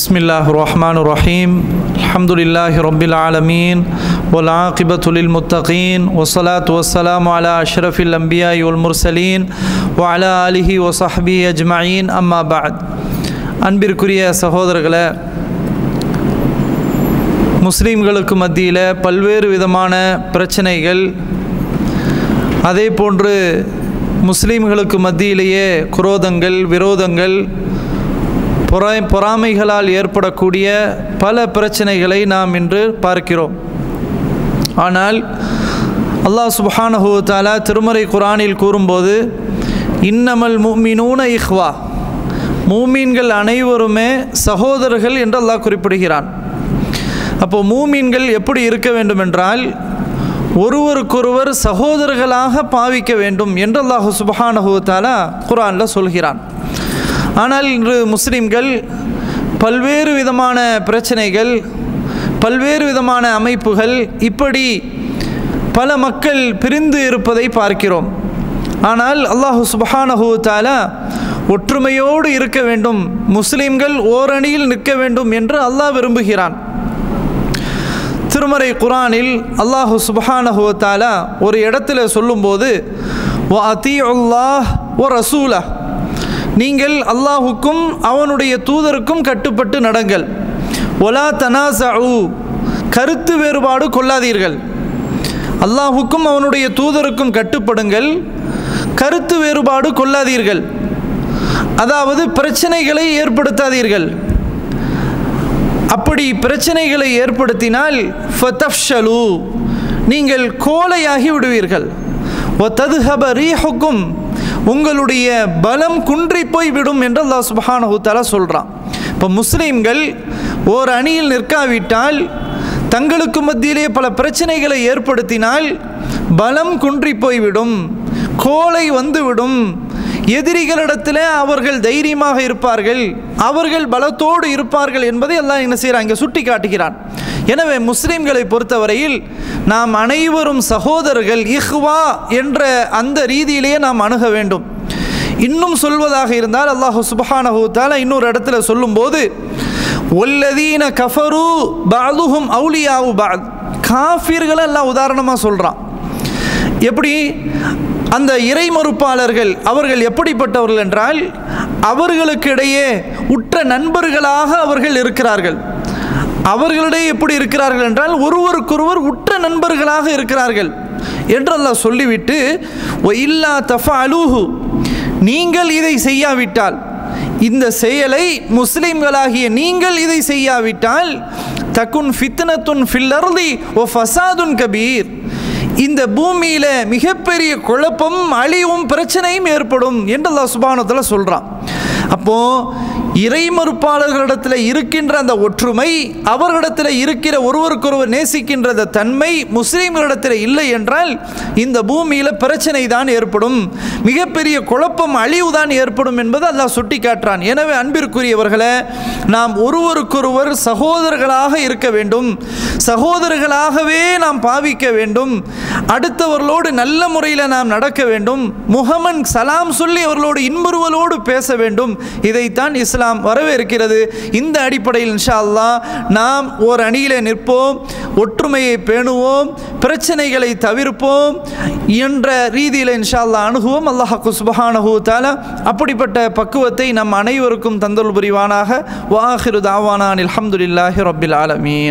بسم الله الرحمن الرحيم الحمد لله رب العالمين والعاقبة للمتقين والصلاة والسلام على أشرف الأنبياء والمرسلين وعلى آله وصحبه أجمعين أما بعد அன்பிற்குரிய சகோதரர்களே முஸ்லீம்களுக்கு மத்தியில் பல்வேறு விதமான பிரச்சனைகள் அதே போன்று முஸ்லீம்களுக்கு மத்தியிலேயே குரோதங்கள் விரோதங்கள் பொறா பொறாமைகளால் ஏற்படக்கூடிய பல பிரச்சனைகளை நாம் இன்று பார்க்கிறோம். ஆனால் அல்லாஹ் சுப்ஹானஹு தாலா திருமறை குரானில் கூறும்போது இன்னமல் மூமினூன இஹ்வா. மூமீன்கள் அனைவருமே சகோதரர்கள் என்று அல்லாஹ் குறிப்பிடுகிறான். அப்போ மூமீன்கள் எப்படி இருக்க வேண்டும் என்றால் ஒருவருக்கொருவர் சகோதரர்களாக பாவிக்க வேண்டும் என்று அல்லாஹு சுபஹானஹு தாலா குரானில் சொல்கிறான். ஆனால் இன்று முஸ்லீம்கள் பல்வேறு விதமான பிரச்சனைகள் பல்வேறு விதமான அமைப்புகள் இப்படி பல மக்கள் பிரிந்து இருப்பதை பார்க்கிறோம். ஆனால் அல்லாஹு சுபஹானஹு தாலா ஒற்றுமையோடு இருக்க வேண்டும் முஸ்லீம்கள் ஓரணியில் நிற்க வேண்டும் என்று அல்லாஹ் விரும்புகிறான். திருமறை குரானில் அல்லாஹு சுபஹானஹு தாலா ஒரு இடத்துல சொல்லும்போது ஓ அதி அல்லாஹ் ஓ ரசூலா நீங்கள் அல்லாஹுக்கும் அவனுடைய தூதருக்கும் கட்டுப்பட்டு நடங்கள். ஒலா தனாசு கருத்து வேறுபாடு கொள்ளாதீர்கள். அல்லாஹுக்கும் அவனுடைய தூதருக்கும் கட்டுப்படுங்கள். கருத்து வேறுபாடு கொள்ளாதீர்கள். அதாவது பிரச்சனைகளை ஏற்படுத்தாதீர்கள். அப்படி பிரச்சனைகளை ஏற்படுத்தினால் ஃபதஃப்ஷலு. நீங்கள் கோலையாகி விடுவீர்கள். ஒ ததுஹப ரீஹுக்கும். உங்களுடைய பலம் குன்றி போய் விடும் என்று அல்லாஹ் சுபஹானஹு சொல்கிறான் இப்போ முஸ்லீம்கள் ஓர் அணியில் நிற்காவிட்டால் தங்களுக்கு மத்தியிலே பல பிரச்சனைகளை ஏற்படுத்தினால் பலம் குன்றி போய்விடும் கோலை வந்துவிடும் எதிரிகளிடத்தில் அவர்கள் தைரியமாக இருப்பார்கள் அவர்கள் பலத்தோடு இருப்பார்கள் என்பதை எல்லாம் என்ன செய்கிறான் இங்கே சுட்டி காட்டுகிறான் எனவே முஸ்லீம்களை பொறுத்தவரையில் நாம் அனைவரும் சகோதரர்கள் இஹ்வா என்ற அந்த ரீதியிலேயே நாம் அணுக வேண்டும். இன்னும் சொல்வதாக இருந்தால் அல்லாஹு சுபஹானஹு தாலா இன்னொரு இடத்துல சொல்லும்போது ஒல்லதீன கஃபரு பாதுஹும் அவுலியாவு பாத் காஃபிர்களை எல்லாம் உதாரணமாக சொல்கிறான் எப்படி? அந்த இறை மறுப்பாளர்கள் அவர்கள் எப்படிப்பட்டவர்கள் என்றால் அவர்களுக்கிடையே உற்ற நண்பர்களாக அவர்கள் இருக்கிறார்கள். அவர்களிடையே எப்படி இருக்கிறார்கள் என்றால் ஒருவருக்கொருவர் உற்ற நண்பர்களாக இருக்கிறார்கள் என்று அல்லாஹ் சொல்லிவிட்டு ஒ இல்லா தஃபா அலூஹு நீங்கள் இதை செய்யாவிட்டால் இந்த செயலை முஸ்லிம்களாகிய நீங்கள் இதை செய்யாவிட்டால் தக்குன் ஃபித்னத்துன் ஃபில்லர்தி ஓ ஃபசாதுன் கபீர். இந்த பூமியில் மிகப்பெரிய குழப்பம் அழிவும் பிரச்சனையும் ஏற்படும் என்று அல்லாஹ் சுபானத்தில் சொல்கிறான் அப்போது இறை மறுப்பாளர்களிடத்தில் இருக்கின்ற அந்த ஒற்றுமை அவர்களிடத்தில் இருக்கிற ஒருவருக்கொருவர் நேசிக்கின்ற தன்மை முஸ்லீம்களிடத்தில் இல்லை என்றால் இந்த பூமியில் பிரச்சனை தான் ஏற்படும். மிகப்பெரிய குழப்பம் அழிவு தான் ஏற்படும் என்பது அல்லாஹ் சுட்டி காட்டுறான் எனவே அன்பிற்குரியவர்களை நாம் ஒருவருக்கொருவர் சகோதரர்களாக இருக்க வேண்டும். சகோதரர்களாகவே நாம் பாவிக்க வேண்டும். அடுத்தவர்களோடு நல்ல முறையில் நாம் நடக்க வேண்டும். முகமன் சலாம் சொல்லி அவர்களோடு இன்புறுவலோடு பேச வேண்டும். இதைத்தான் இஸ்லாம் வரவேற்கிறது. இந்த அடிப்படையில் இன்ஷா அல்லா நாம் ஓர் அணியிலே நிற்போம் ஒற்றுமையை பேணுவோம் பிரச்சனைகளை தவிர்ப்போம் என்ற ரீதியில் இன்ஷா அல்லா அணுகுவோம். அல்லாஹாக்கு சுபஹானஹூ தாலா அப்படிப்பட்ட பக்குவத்தை நம் அனைவருக்கும் தந்தல் புரிவானாக. வாஹிரு தாவானான் அலமதுல்லாஹி ரபில் ஆலமீன்.